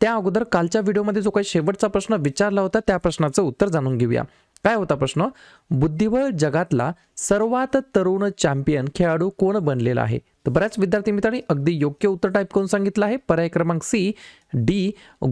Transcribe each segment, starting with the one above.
त्या अगोदर कालच्या व्हिडिओमध्ये जो काही शेवटचा प्रश्न विचारला होता त्या प्रश्नाचं उत्तर जाणून घेऊया. काय होता प्रश्न? बुद्धिबळ जगातला सर्वात तरुण चॅम्पियन खेळाडू कोण बनलेला आहे? तर बऱ्याच विद्यार्थी मित्रांनी अगदी योग्य उत्तर टाईप करून सांगितलं आहे. पर्याय क्रमांक सी डी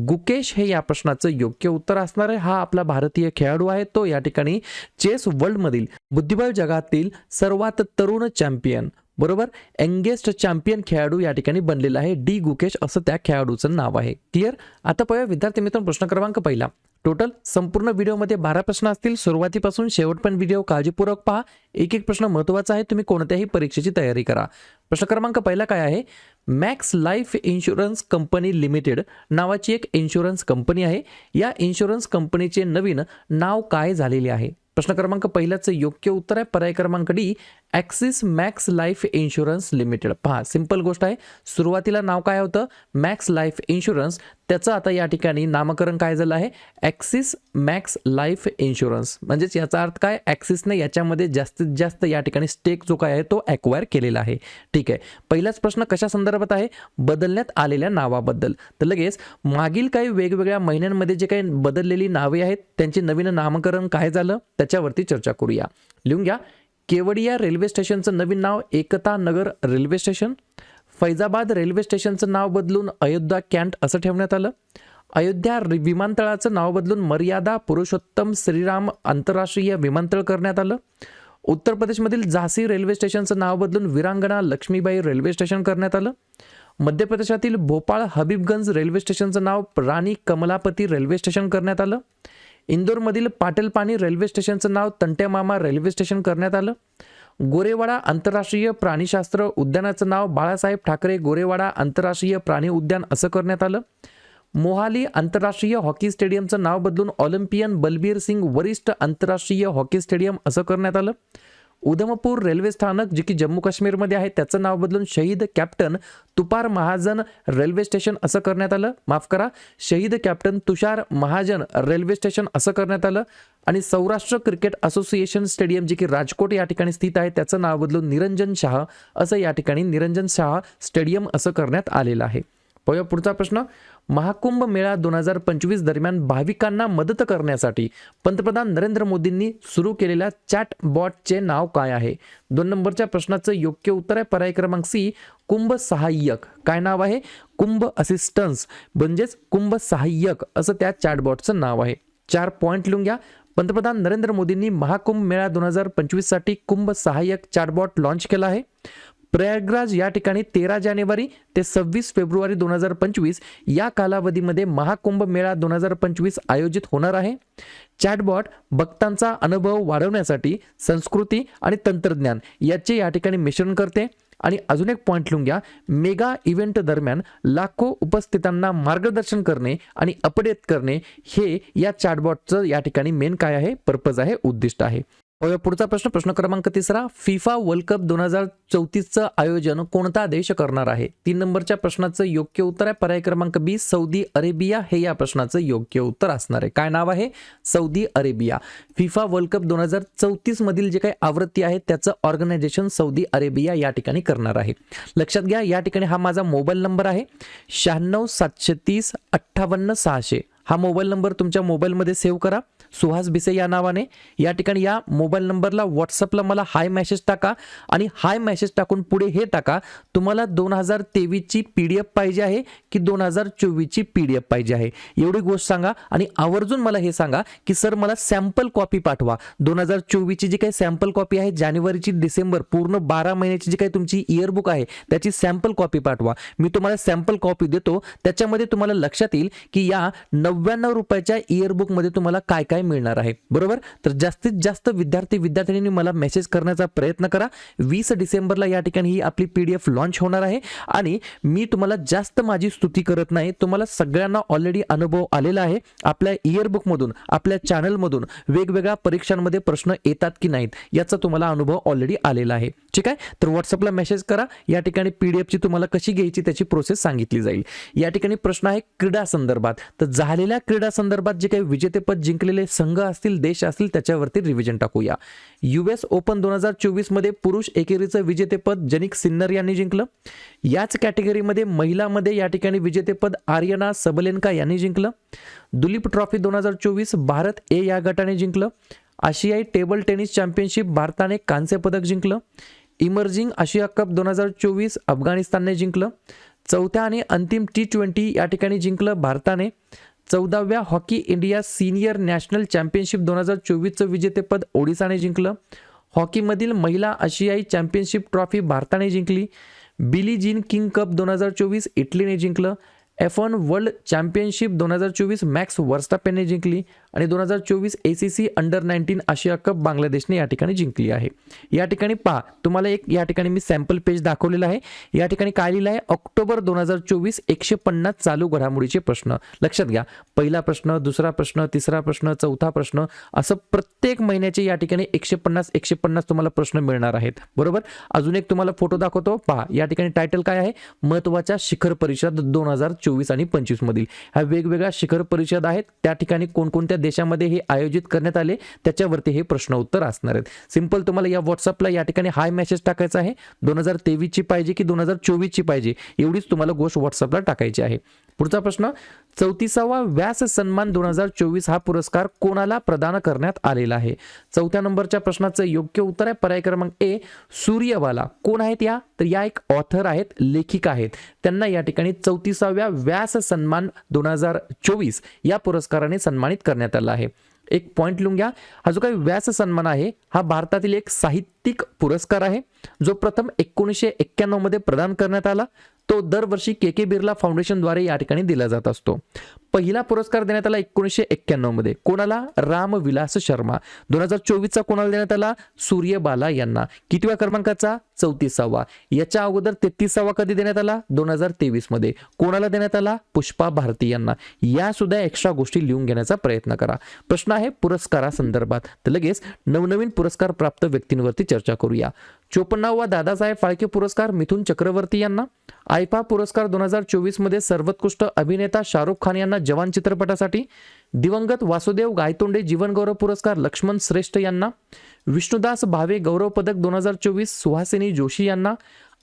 गुकेश हे या प्रश्नाचं योग्य उत्तर असणार आहे. हा आपला भारतीय खेळाडू आहे. तो या ठिकाणी चेस वर्ल्डमधील बुद्धिबळ जगातील सर्वात तरुण चॅम्पियन बरोबर? एंगेस्ट चॅम्पियन खेळाडू या ठिकाणी बनलेला आहे डी गुकेश असं त्या खेळाडूचं नाव आहे. क्लिअर आता पाहूया विद्यार्थी मित्रांनो प्रश्न क्रमांक पहिला. टोटल संपूर्ण व्हिडिओमध्ये बारा प्रश्न असतील. सुरुवातीपासून शेवट पण व्हिडिओ काळजीपूर्वक पहा. एक एक प्रश्न महत्त्वाचा आहे. तुम्ही कोणत्याही परीक्षेची तयारी करा. प्रश्न क्रमांक पहिला काय आहे? Max life insurance company limited नावाची एक इन्शुरन्स कंपनी आहे. या इन्शुरन्स कंपनीचे नवीन नाव काय झालेले आहे? प्रश्न क्रमांक पहिल्याचं योग्य उत्तर आहे. पर्याय क्रमांक D Axis Max life insurance limited. पहा सिंपल गोष्ट आहे. सुरुवातीला नाव काय होतं? Max life insurance. त्याचं आता या ठिकाणी नामकरण काय झालं आहे? ॲक्सिस मॅक्स लाईफ इन्शुरन्स म्हणजेच याचा अर्थ काय? ॲक्सिसने याच्यामध्ये जास्तीत जास्त या ठिकाणी स्टेक जो काय आहे तो ॲक्वायर केलेला आहे. ठीक आहे. पहिलाच प्रश्न कशा संदर्भात आहे? बदलण्यात आलेल्या नावाबद्दल. तर लगेच मागील काही वेगवेगळ्या महिन्यांमध्ये जे काही बदललेली नावे आहेत त्यांचे नवीन नामकरण काय झालं? त्याच्यावरती चर्चा करूया. लिहून घ्या. केवडिया रेल्वे स्टेशनचं नवीन नाव Ekta Nagar railway station. Faizabad railway स्टेशनचं नाव बदलून अयोध्या कॅन्ट असं ठेवण्यात आलं. अयोध्या विमानतळाचं नाव बदलून मर्यादा पुरुषोत्तम श्रीराम आंतरराष्ट्रीय विमानतळ करण्यात आलं. उत्तर प्रदेशमधील झासी रेल्वे स्टेशनचं नाव बदलून विरांगणा लक्ष्मीबाई रेल्वे स्टेशन करण्यात आलं. मध्य प्रदेशातील भोपाळ हबीबगंज रेल्वे स्टेशनचं नाव राणी कमलापती रेल्वे स्टेशन करण्यात आलं. इंदोरमधील पाटेलपाणी रेल्वे स्टेशनचं नाव तंट्यामामा रेल्वे स्टेशन करण्यात आलं. गोरेवाडा आंतरराष्ट्रीय प्राणीशास्त्र उद्यानाचं नाव बाळासाहेब ठाकरे गोरेवाडा आंतरराष्ट्रीय प्राणी उद्यान असं करण्यात आलं. मोहाली आंतरराष्ट्रीय हॉकी स्टेडियमचं नाव बदलून ऑलिम्पियन बलबीर सिंग वरिष्ठ आंतरराष्ट्रीय हॉकी स्टेडियम असं करण्यात आलं. उधमपूर रेल्वे स्थानक जे की जम्मू काश्मीरमध्ये आहे त्याचं नाव बदलून शहीद captain Tupar Mahajan railway station असं करण्यात आलं. माफ करा शहीद captain Tushar Mahajan railway station असं करण्यात आलं. आणि सौराष्ट्र क्रिकेट असोसिएशन स्टेडियम जे की राजकोट या ठिकाणी स्थित आहे त्याचं नाव बदलून निरंजन शाह असं या ठिकाणी निरंजन शाह स्टेडियम असं करण्यात आलेलं आहे. पाहूया पुढचा प्रश्न. महाकुंभ मेळा दोन हजार पंचवीस दरम्यान भाविकांना मदत करण्यासाठी पंतप्रधान नरेंद्र मोदींनी सुरू केलेल्या चॅट बॉटचे नाव काय आहे? दोन नंबरच्या प्रश्नाचं योग्य उत्तर आहे पर्याय क्रमांक सी कुंभ सहाय्यक. काय नाव आहे? कुंभ असिस्टन्स म्हणजेच कुंभ सहाय्यक असं त्या चॅटबॉटचं नाव आहे. चार पॉईंट लिहून घ्या. पंतप्रधान नरेंद्र मोदींनी महाकुंभ मेळा दोन हजार पंचवीससाठी कुंभ सहाय्यक चॅटबॉट लॉन्च केला आहे. प्रयागराज या ठिकाणी तेरा जानेवारी ते सव्वीस फेब्रुवारी दोन हजार पंचवीस या कालावधीमध्ये महाकुंभ मेळा दोन हजार पंचवीस आयोजित होणार आहे. चॅटबॉट भक्तांचा अनुभव वाढवण्यासाठी संस्कृती आणि तंत्रज्ञान याचे या ठिकाणी मिश्रण करते. आणि अजून एक पॉईंट लिहून घ्या. मेगा इव्हेंट दरम्यान लाखो उपस्थितांना मार्गदर्शन करणे आणि अपडेट करणे हे या चॅटबॉटचं या ठिकाणी मेन काय आहे? पर्पज आहे उद्दिष्ट आहे. पाहूया पुढचा प्रश्न प्रश्न क्रमांक तिसरा. फिफा वर्ल्ड कप दोन हजार चौतीसचं आयोजन कोणता देश करणार आहे? तीन नंबरच्या प्रश्नाचं योग्य उत्तर आहे. पर्याय क्रमांक बी सौदी अरेबिया. हे या प्रश्नाचं योग्य उत्तर असणार आहे. काय नाव आहे? Saudi Arabia. FIFA world cup दोन हजार चौतीस मधील जे काही आवृत्ती आहे त्याचं ऑर्गनायझेशन सौदी अरेबिया या ठिकाणी करणार आहे. लक्षात घ्या या ठिकाणी हा माझा मोबाईल नंबर आहे. शहाण्णव सातशे तीस अठ्ठावन्न सहाशे. हा मोबाईल नंबर तुमच्या मोबाईलमध्ये सेव्ह करा. सुहास भिसे या नावाने. या ठिकाणी या मोबाईल नंबरला व्हॉट्सअपला मला हाय मेसेज टाका आणि हाय मेसेज टाकून पुढे हे टाका. तुम्हाला दोन हजार तेवीसची पी डी एफ पाहिजे आहे की दोन हजार चोवीसची पी डी एफ पाहिजे आहे? एवढी गोष्ट सांगा आणि आवर्जून मला हे सांगा की सर मला सॅम्पल कॉपी पाठवा. दोन हजार चोवीसची जी काही सॅम्पल कॉपी आहे जानेवारीची डिसेंबर पूर्ण बारा महिन्याची जी काही तुमची इयरबुक आहे त्याची सॅम्पल कॉपी पाठवा. मी तुम्हाला सॅम्पल कॉपी देतो. त्याच्यामध्ये तुम्हाला लक्षात येईल की या नव्याण्णव रुपयाच्या इयरबुकमध्ये तुम्हाला काय काय मिळणार आहे? बरोबर? तर जास्तीत जास्त विद्यार्थी विद्यार्थिनी मला मेसेज करण्याचा प्रयत्न करा. वीस डिसेंबरला या ठिकाणी ही आपली पी डी एफ लॉन्च होणार आहे. आणि मी तुम्हाला जास्त माझी स्तुती करत नाही. तुम्हाला सगळ्यांना ऑलरेडी अनुभव आलेला आहे. आपल्या इयरबुकमधून आपल्या चॅनलमधून वेगवेगळ्या परीक्षांमध्ये प्रश्न येतात की नाहीत याचा तुम्हाला अनुभव ऑलरेडी आलेला आहे. ठीक आहे? तर व्हॉट्सअपला मेसेज करा. या ठिकाणी पी डी एफची तुम्हाला कशी घ्यायची त्याची प्रोसेस सांगितली जाईल. या ठिकाणी प्रश्न आहे क्रीडा संदर्भात. तर झालेल्या क्रीडा संदर्भात जे काही विजेतेपद जिंकलेले संघ असतील देश असतील त्याच्यावरती रिव्हिजन टाकूया. यू एस ओपन दोन हजार चोवीसमध्ये पुरुष एकेरीचं विजेतेपद जनिक सिन्नर यांनी जिंकलं. याच कॅटेगरीमध्ये महिलामध्ये या ठिकाणी विजेतेपद आर्यना सबलेनका यांनी जिंकलं. दुलीप ट्रॉफी दोन हजार चोवीस भारत ए या गटाने जिंकलं. आशियाई टेबल टेनिस चॅम्पियनशिप भारताने कांस्य पदक जिंकलं. इमर्जिंग आशिया कप दोन हजार चोवीस अफगाणिस्तानने जिंकलं. चौथ्या आणि अंतिम टी ट्वेंटी या ठिकाणी जिंकलं भारताने. चौदाव्या hockey India senior national championship दोन हजार चोवीसचं विजेतेपद ओडिसाने जिंकलं. हॉकीमधील महिला आशियाई चॅम्पियनशिप ट्रॉफी भारताने जिंकली. बिली जीन किंग कप दोन हजार चोवीस इटलीने जिंकलं. एफ वन वर्ल्ड चॅम्पियनशिप दोन हजार चोवीस मॅक्स वर्स्टापेनने जिंकली. आणि दोन हजार चोवीस A C C under nineteen Asia cup बांगलादेशने या ठिकाणी जिंकली आहे. या ठिकाणी पहा तुम्हाला एक या ठिकाणी मी सॅम्पल पेज दाखवलेला आहे. या ठिकाणी काय लिहिलं आहे? ऑक्टोबर दोन हजार चोवीस एकशे पन्नास चालू घडामोडीचे प्रश्न. लक्षात घ्या पहिला प्रश्न दुसरा प्रश्न तिसरा प्रश्न चौथा प्रश्न असं प्रत्येक महिन्याचे या ठिकाणी एकशे पन्नास एकशे पन्नास तुम्हाला प्रश्न मिळणार आहेत. बरोबर? अजून एक तुम्हाला फोटो दाखवतो. पहा या ठिकाणी टायटल काय आहे? महत्त्वाच्या शिखर परिषद दोन हजार चोवीस आणि पंचवीस मधील. ह्या वेगवेगळ्या शिखर परिषद आहेत. त्या ठिकाणी कोणकोणत्या देशामध्ये हे आयोजित करण्यात आले त्याच्यावरती हे प्रश्न उत्तर असणार आहेत. सिंपल तुम्हाला या व्हॉट्सअपला या ठिकाणी हाय मेसेज टाकायचा आहे. दोन हजार तेवीसची पाहिजे की दोन हजार चोवीसची पाहिजे? एवढीच तुम्हाला गोष्ट व्हॉट्सअपला टाकायची आहे. पुढचा प्रश्न चौतीसावा व्यास सन्मान दोन हजार चोवीस हा पुरस्कार कोणाला प्रदान करण्यात आलेला आहे? चौथ्या नंबरच्या प्रश्नाचं योग्य उत्तर आहे पर्याय क्रमांक ए सूर्यवाला. कोण आहेत या? तर या एक ऑथर आहेत लेखिका आहेत. त्यांना या ठिकाणी चौतीसाव्या व्यास सन्मान दोन हजार चोवीस या पुरस्काराने सन्मानित करण्यात आला आहे. एक पॉइंट लिहून घ्या. हा जो काही व्यास सन्मान आहे हा भारतातील एक साहित्यिक पुरस्कार आहे जो प्रथम एकोणीसशे एक्क्याण्णवमध्ये प्रदान करण्यात आला. तो दरवर्षी के के बिर्ला फाउंडेशनद्वारे या ठिकाणी दिला जात असतो. पहिला पुरस्कार देण्यात आला एकोणीसशे एक्क्याण्णवमध्ये. कोणाला? रामविलास शर्मा. दोन हजार चोवीसचा कोणाला देण्यात आला? सूर्यबाला यांना. कितव्या क्रमांकाचा? चौतीसावा. याच्या अगोदर तेहतीसावा कधी देण्यात आला? दोन हजार तेवीसमध्ये. कोणाला देण्यात आला? पुष्पा भारती यांना. या सुद्धा एक्स्ट्रा गोष्टी लिहून घेण्याचा प्रयत्न करा. प्रश्न आहे पुरस्कारासंदर्भात. तर लगेच नवनवीन पुरस्कार प्राप्त व्यक्तींवरती चर्चा करूया. चोपन्नावा दादासाहेब फाळके पुरस्कार मिथुन चक्रवर्ती यांना. आयफा पुरस्कार दोन हजार चोवीसमध्ये सर्वोत्कृष्ट अभिनेता शाहरुख खान यांना जवान चित्रपटासाठी दिवंगत वासुदेव गायतोंडे जीवनगौरव पुरस्कार लक्ष्मण श्रेष्ठ यांना विष्णुदास भावे गौरव पदक दोन हजार चोवीस सुहासिनी जोशी यांना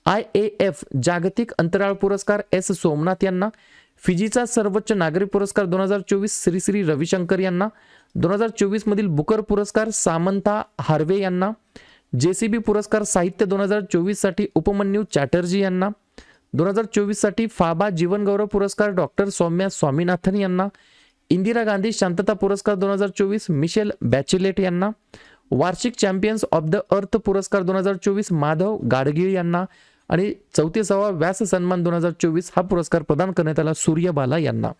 आय ए एफ जागतिक अंतराळ पुरस्कार एस सोमनाथ यांना फिजीचा सर्वोच्च नागरी पुरस्कार दोन हजार चोवीस श्री श्री रविशंकर यांना दोन हजार चोवीस मधील बुकर पुरस्कार सामंता हार्वे यांना जेसीबी पुरस्कार साहित्य दोन हजार चोवीससाठी उपमन्यू चॅटर्जी यांना दोन हजार चोवीससाठी फाबा जीवनगौरव पुरस्कार डॉक्टर सौम्या स्वामीनाथन यांना इंदिरा गांधी शांतता पुरस्कार दोन हजार चोवीस मिशेल बॅचिलेट यांना वार्षिक चॅम्पियन्स ऑफ द अर्थ पुरस्कार दोन हजार चोवीस माधव गाडगीळ यांना आणि चौतीसावा व्यास सन्मान दोन हजार चोवीस हा पुरस्कार प्रदान करण्यात आला सूर्यबाला यांना.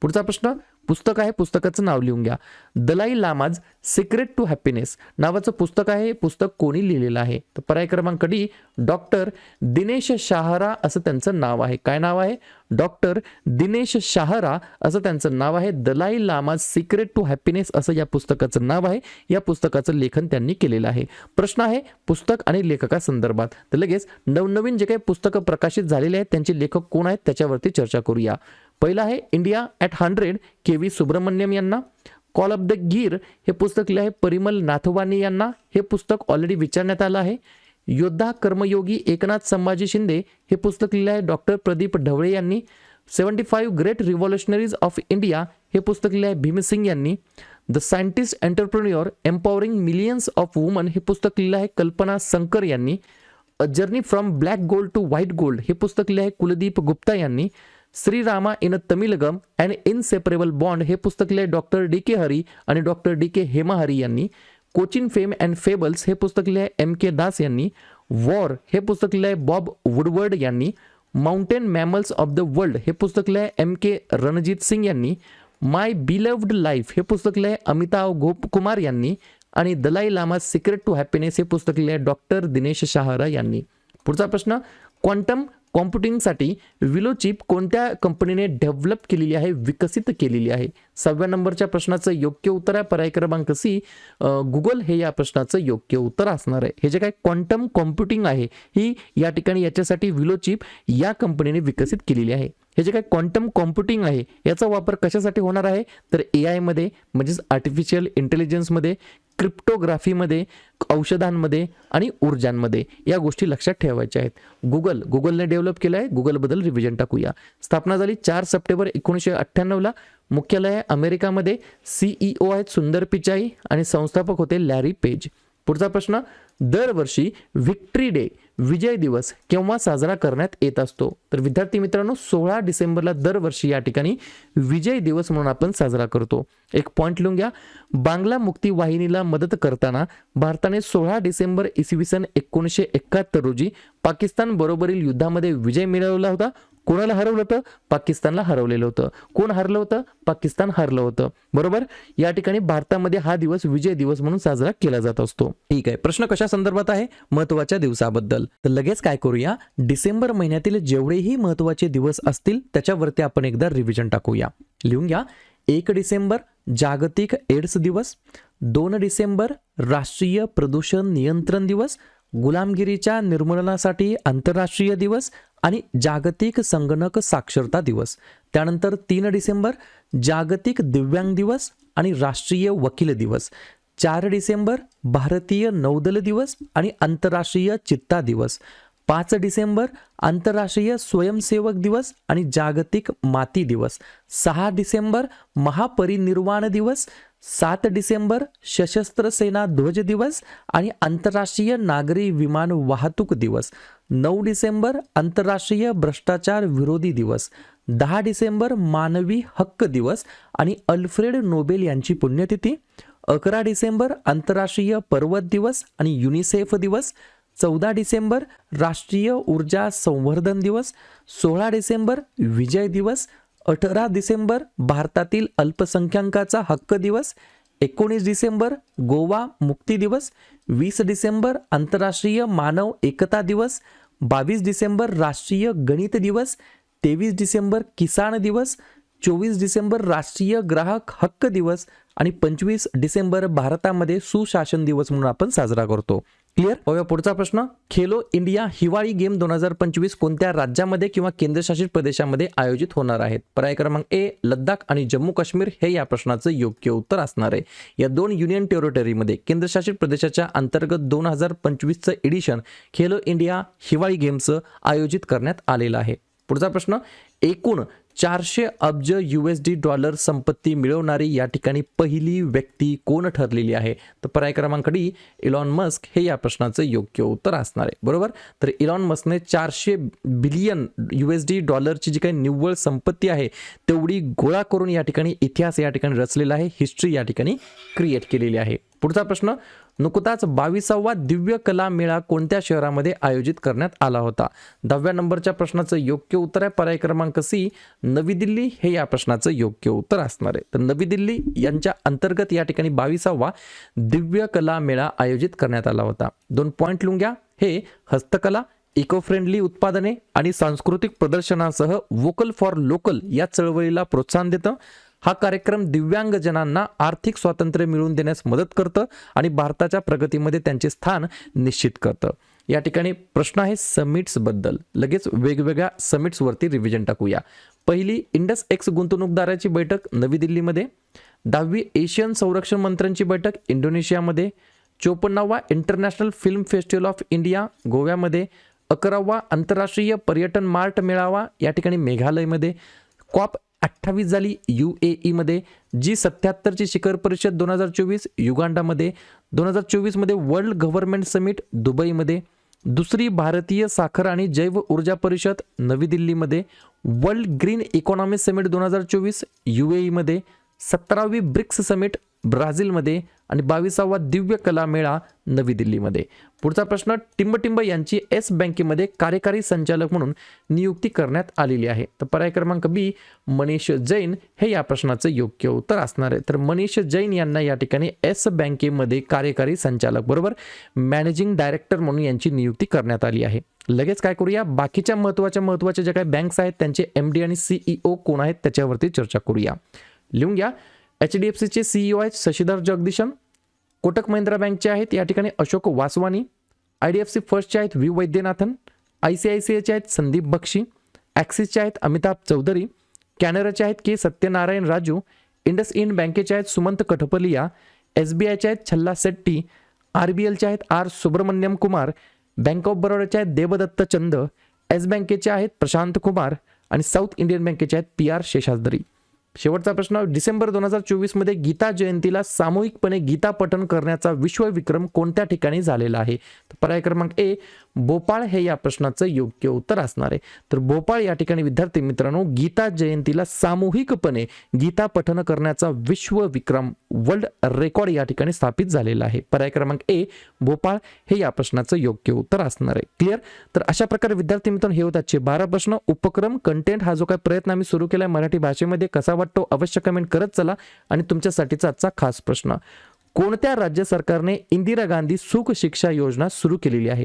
पुढचा प्रश्न पुस्तक आहे पुस्तकाचं नाव लिहून घ्या. Dalai Lama's secret to happiness नावाचं पुस्तक आहे हे पुस्तक कोणी लिहिलेलं आहे? तर पर्याय क्रमांक डी डॉक्टर दिनेश शाहरा असं त्यांचं नाव आहे. काय नाव आहे? डॉक्टर दिनेश शाहरा असं त्यांचं नाव आहे. Dalai Lama's secret to happiness असं या पुस्तकाचं नाव आहे. या पुस्तकाचं लेखन त्यांनी केलेलं आहे. प्रश्न आहे पुस्तक आणि लेखकासंदर्भात. तर लगेच नवनवीन जे काही पुस्तकं प्रकाशित झालेले आहेत त्यांचे लेखक कोण आहेत? त्याच्यावरती चर्चा करूया. पहिलं आहे India at hundred K V Subrahmanyam call of the Gir हे पुस्तक लिहिलं आहे परिमल नाथवानी हे पुस्तक ऑलरेडी विचारण्यात आलं आहे. योद्धा कर्मयोगी एकनाथ संभाजी शिंदे हे पुस्तक लिहिलं आहे डॉक्टर प्रदीप यांनी. Seventy five great revolutionaries of India हे पुस्तक लिहिलं आहे भीमसिंग यांनी. The scientist entrepreneur empowering millions of women हे पुस्तक लिहिलं आहे Kalpana Sankar a journey from black gold to white gold हे पुस्तक लिहिलं आहे कुलदीप गुप्ता यांनी. Srirama in a Tamilagam and inseparable bond हे पुस्तक लिहिले डॉक्टर डी के हरी आणि doctor D K Hema Hari यांनी कोचिन फेम अँड फेबल्स हे पुस्तक लिहिले एम के दास यांनी वॉर हे पुस्तक लिहिले बॉब वुडवर्ड यांनी mountain mammals of the world हे पुस्तक लिहिले एम के रणजित सिंग यांनी माय बिलव्ड लाईफ हे पुस्तक लिहिले अमिताभ गोप कुमार यांनी आणि Dalai Lama secret to happiness हे पुस्तक लिहिले डॉक्टर दिनेश शाहरा यांनी. पुढचा प्रश्न क्वांटम कॉम्प्युटिंगसाठी विलो चिप कोणत्या कंपनीने डेव्हलप केलेली आहे विकसित केलेली आहे? सहाव्या नंबरच्या प्रश्नाचं योग्य उत्तर आहे. पर्याय क्रमांक सी गुगल हे या प्रश्नाचं योग्य उत्तर असणार आहे. हे जे काय क्वांटम कॉम्प्युटिंग आहे ही या ठिकाणी याच्यासाठी विलो चिप या कंपनीने विकसित केलेली आहे. हे जे काय क्वांटम कॉम्प्युटिंग आहे याचा वापर कशासाठी होणार आहे? तर ए आयमध्ये म्हणजेच आर्टिफिशियल इंटेलिजन्समध्ये क्रिप्टोग्राफीमध्ये औषधांमध्ये आणि ऊर्जांमध्ये या गोष्टी लक्षात ठेवायच्या आहेत. गुगल गुगलने डेव्हलप केलं आहे. गुगलबद्दल रिव्हिजन टाकूया. स्थापना झाली चार सप्टेंबर एकोणीसशे अठ्ठ्याण्णवला. मुख्यालय आहे अमेरिकामध्ये सीईओ आहेत सुंदर पिचाई आणि संस्थापक होते लॅरी पेज. पुढचा प्रश्न दरवर्षी व्हिक्ट्री डे विजय दिवस केव्हा साजरा करण्यात येत असतो? तर विद्यार्थी मित्रांनो सोळा डिसेंबरला दरवर्षी या ठिकाणी विजय दिवस म्हणून आपण साजरा करतो. एक पॉईंट लिहून घ्या. बांगला मुक्ती वाहिनीला मदत करताना भारताने सोळा डिसेंबर इसवी सन एकोणीसशे एकाहत्तर रोजी पाकिस्तान बरोबरील युद्धामध्ये विजय मिळवला होता. कोणाला हरवलं होतं? पाकिस्तानला हरवलेलं होतं. कोण हरलं होतं? पाकिस्तान हरलं होतं. बरोबर? या ठिकाणी भारतामध्ये हा दिवस विजय दिवस म्हणून साजरा केला जात असतो. ठीक आहे. प्रश्न कशा संदर्भात आहे? महत्त्वाच्या दिवसाबद्दल. तर लगेच काय करूया? डिसेंबर महिन्यातील जेवढेही महत्त्वाचे दिवस असतील त्याच्यावरती आपण एकदा रिव्हिजन टाकूया. लिहून घ्या. एक डिसेंबर जागतिक एड्स दिवस. दोन डिसेंबर राष्ट्रीय प्रदूषण नियंत्रण दिवस. गुलामगिरीच्या निर्मूलनासाठी आंतरराष्ट्रीय दिवस आणि जागतिक संगणक साक्षरता दिवस. त्यानंतर तीन डिसेंबर जागतिक दिव्यांग दिवस आणि राष्ट्रीय वकील दिवस. चार डिसेंबर भारतीय नौदल दिवस आणि आंतरराष्ट्रीय चित्ता दिवस. पाच डिसेंबर आंतरराष्ट्रीय स्वयंसेवक दिवस आणि जागतिक माती दिवस. सहा डिसेंबर महापरिनिर्वाण दिवस सात डिसेंबर सशस्त्र सेना ध्वज दिवस आणि आंतरराष्ट्रीय नागरी विमान वाहतूक दिवस. नऊ डिसेंबर आंतरराष्ट्रीय भ्रष्टाचार विरोधी दिवस. दहा डिसेंबर मानवी हक्क दिवस आणि अल्फ्रेड नोबेल यांची पुण्यतिथी. अकरा डिसेंबर आंतरराष्ट्रीय पर्वत दिवस आणि युनिसेफ दिवस. चौदा डिसेंबर राष्ट्रीय ऊर्जा संवर्धन दिवस. सोळा डिसेंबर विजय दिवस. अठरा डिसेंबर भारतातील अल्पसंख्याकाचा हक्क दिवस एकोणीस डिसेंबर गोवा मुक्ती दिवस वीस डिसेंबर आंतरराष्ट्रीय मानव एकता दिवस बावीस डिसेंबर राष्ट्रीय गणित दिवस तेवीस डिसेंबर किसान दिवस चोवीस डिसेंबर राष्ट्रीय ग्राहक हक्क दिवस आणि पंचवीस डिसेंबर भारतामध्ये सुशासन दिवस म्हणून आपण साजरा करतो. क्लिअर बघूया पुढचा प्रश्न. खेलो इंडिया हिवाळी गेम दोन हजार पंचवीस कोणत्या राज्यामध्ये किंवा केंद्रशासित प्रदेशामध्ये आयोजित होणार आहेत? पर्याय क्रमांक ए लद्दाख आणि जम्मू काश्मीर हे या प्रश्नाचं योग्य उत्तर असणार आहे. या दोन युनियन टेरिटरीमध्ये केंद्रशासित प्रदेशाच्या अंतर्गत दोन हजार पंचवीसचं एडिशन खेलो इंडिया हिवाळी गेमचं आयोजित करण्यात आलेलं आहे. पुढचा प्रश्न एकूण चारशे अब्ज यू एस डी डॉलर संपत्ती मिळवणारी या ठिकाणी पहिली व्यक्ती कोण ठरलेली आहे? तर पर्याय क्रमांक डी इलॉन मस्क हे या प्रश्नाचं योग्य उत्तर असणार आहे. बरोबर? तर इलॉन मस्कने चारशे बिलियन यू एस डी डॉलरची जी काही निव्वळ संपत्ती आहे तेवढी गोळा करून या ठिकाणी इतिहास या ठिकाणी रचलेला आहे हिस्ट्री या ठिकाणी क्रिएट केलेली आहे. पुढचा प्रश्न नुकताच बावीसावा दिव्य कला मेळा कोणत्या शहरामध्ये आयोजित करण्यात आला होता? दहाव्या नंबरच्या प्रश्नाचं योग्य उत्तर आहे पर्याय क्रमांक सी. नवी दिल्ली हे या प्रश्नाचं योग्य उत्तर असणार आहे. तर नवी दिल्ली यांच्या अंतर्गत या ठिकाणी बावीसावा दिव्य कला मेळा आयोजित करण्यात आला होता. दोन पॉईंट लुंग्या हे हस्तकला इको फ्रेंडली उत्पादने आणि सांस्कृतिक प्रदर्शनासह वोकल फॉर लोकल या चळवळीला प्रोत्साहन देतं. हा कार्यक्रम दिव्यांगजनांना आर्थिक स्वातंत्र्य मिळवून देण्यास मदत करतं आणि भारताच्या प्रगतीमध्ये त्यांचे स्थान निश्चित करतं. या ठिकाणी प्रश्न आहे समिट्सबद्दल लगेच वेगवेगळ्या समिट्सवरती रिव्हिजन टाकूया. पहिली इंडस एक्स गुंतवणूकदाराची बैठक नवी दिल्लीमध्ये. दहावी एशियन संरक्षण मंत्र्यांची बैठक इंडोनेशियामध्ये. चोपन्नावा international film festival of India गोव्यामध्ये. अकरावा आंतरराष्ट्रीय पर्यटन मार्ट मेळावा या ठिकाणी मेघालयमध्ये. कॉप अठ्ठावीस झाली यू ए ईमध्ये जी सत्याहत्तरची शिखर परिषद दोन हजार चोवीस युगांडामध्ये दोन हजार चोवीसमध्ये वर्ल्ड गव्हर्नमेंट समिट दुबईमध्ये दुसरी भारतीय साखर आणि जैव ऊर्जा परिषद नवी दिल्लीमध्ये वर्ल्ड ग्रीन इकॉनॉमी समिट दोन हजार चोवीस यू ए ईमध्ये सतरावी ब्रिक्स समिट ब्राझीलमध्ये आणि बावीसावा दिव्य कला मेळा नवी दिल्लीमध्ये. पुढचा प्रश्न टिंबटिंब यांची एस बँकेमध्ये कार्यकारी संचालक म्हणून नियुक्ती करण्यात आलेली आहे. तर पर्याय क्रमांक बी मनीष जैन हे या प्रश्नाचं योग्य उत्तर असणार आहे. तर मनीष जैन यांना या ठिकाणी एस बँकेमध्ये कार्यकारी संचालक बरोबर मॅनेजिंग डायरेक्टर म्हणून यांची नियुक्ती करण्यात आली आहे. लगेच काय करूया? बाकीच्या महत्त्वाच्या महत्त्वाच्या ज्या काही बँक्स आहेत त्यांचे एम डी आणि सीईओ कोण आहेत त्याच्यावरती चर्चा करूया. लिहून घ्या. एच डी एफ़ सी सीचे सीईओ आहेत शशीधर जगदीशन, कोटक महिंद्रा बँकचे आहेत, या ठिकाणी Ashok Vaswani I D F C फर्स्टचे आहेत V Vaidyanathan I C I C आयचे आहेत संदीप बक्षी ॲक्सिसचे अमिताभ चौधरी कॅनराचे आहेत K Satyanarayana Raju, Indus Ind बँकेचे सुमंत कठपलिया, एस बी आयचे आहेत छल्ला सेट्टी आर बी एलचे आहेत R Subramaniam Kumar, bank of बरोडाचे आहेत देवदत्त चंद, एस बँकेचे आहेत प्रशांत कुमार आणि साऊथ इंडियन बँकेचे आहेत पी आर शेषाद्री. शेवटचा प्रश्न डिसेंबर दोन हजार चोवीसमध्ये गीता जयंतीला सामूहिकपणे गीता पठण करण्याचा विश्वविक्रम कोणत्या ठिकाणी झालेला आहे? पर्याय क्रमांक ए भोपाळ हे या प्रश्नाचं योग्य उत्तर असणार आहे. तर भोपाळ या ठिकाणी विद्यार्थी मित्रांनो गीता जयंतीला सामूहिकपणे गीता पठन करण्याचा विश्व विक्रम वर्ल्ड रेकॉर्ड या ठिकाणी स्थापित झालेला आहे. पर्याय क्रमांक ए भोपाळ हे या प्रश्नाचं योग्य उत्तर असणार आहे. क्लिअर तर अशा प्रकारे विद्यार्थी मित्रांनो हे होतात बारा प्रश्न. उपक्रम कंटेंट हा जो काही प्रयत्न आम्ही सुरू केला आहे मराठी भाषेमध्ये कसा वाटतो अवश्य कमेंट करत चला. आणि तुमच्यासाठीचा आजचा खास प्रश्न कोणत्या राज्य सरकारने इंदिरा गांधी सुख शिक्षा योजना सुरू केलेली आहे?